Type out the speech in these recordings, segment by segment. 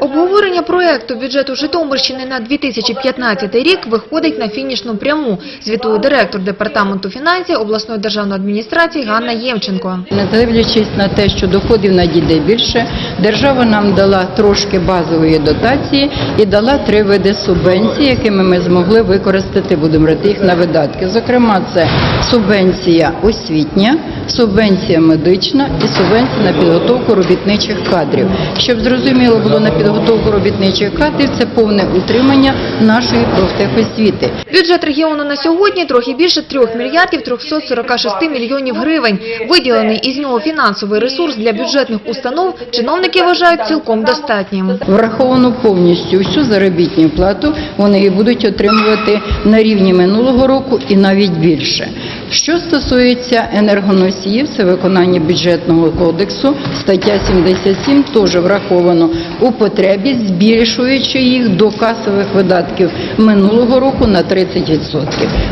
Обговорення проекту бюджету Житомирщини на 2015 рік виходить на фінішну пряму, звітує директор департаменту фінансів обласної державної адміністрації Ганна Євченко. Не дивлячись на те, що доходів надійде більше, держава нам дала трошки базової дотації і дала три види субвенцій, якими ми змогли використати, будемо брати їх на видатки. Зокрема, це субвенція освітня, субвенція медична і субвенція на підготовку робітничих кадрів. Щоб зрозуміло було на підготовку робітничих кадрів, це повне утримання нашої профтехосвіти. Бюджет регіону на сьогодні трохи більше 3 мільярдів 346 мільйонів гривень. Виділений із нього фінансовий ресурс для бюджетних установ чиновники вважають цілком достатнім. Враховано повністю всю заробітну плату, вони її будуть отримувати на рівні минулого року і навіть більше. Що стосується енергоносіїв, це виконання бюджетного кодексу, стаття 77 теж враховано у потребі, збільшуючи їх до касових видатків минулого року на 30%.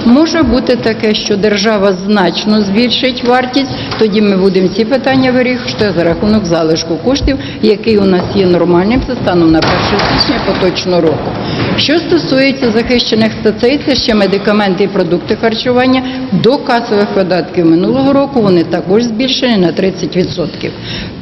Може бути таке, що держава значно збільшить вартість, тоді ми будемо ці питання вирішувати за рахунок залишку коштів, який у нас є нормальним за станом на 1 січня поточного року. Що стосується захищених статей, це ще медикаменти і продукти харчування до касових видатків минулого року вони також збільшені на 30%.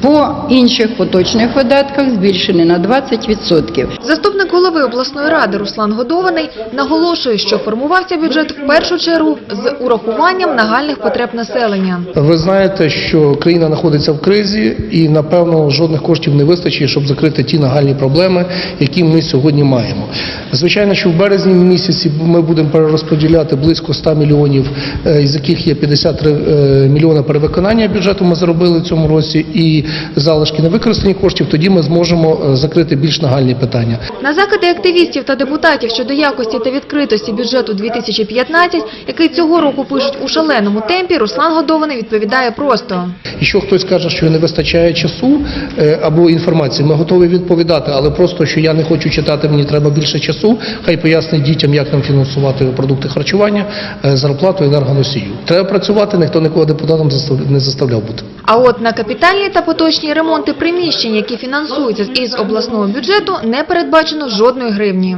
По інших поточних видатках збільшені на 20%. Заступник голови обласної ради Руслан Годований наголошує, що формувався бюджет в першу чергу з урахуванням нагальних потреб населення. Ви знаєте, що країна знаходиться в кризі, і напевно жодних коштів не вистачить, щоб закрити ті нагальні проблеми, які ми сьогодні маємо. Звичайно, що в березні місяці ми будемо перерозподіляти близько 100 мільйонів, е, із яких є 53 е, мільйони перевиконання бюджету. Ми зробили в цьому році, і залишки невикористані коштів. Тоді ми зможемо е, закрити більш нагальні питання. На закиди активістів та депутатів щодо якості та відкритості бюджету 2015, який цього року пишуть у шаленому темпі, Руслан Годований відповідає просто. Якщо хтось каже, що не вистачає часу або інформації, ми готові відповідати, але просто що я не хочу читати, мені треба більше часу. Хай пояснить дітям, як нам фінансувати продукти харчування, е, зарплату енергоносію. Треба працювати, ніхто нікого депутатом не заставляв бути. А от на капітальні та поточні ремонти приміщень, які фінансуються із обласного бюджету, не передбачено жодної гривні.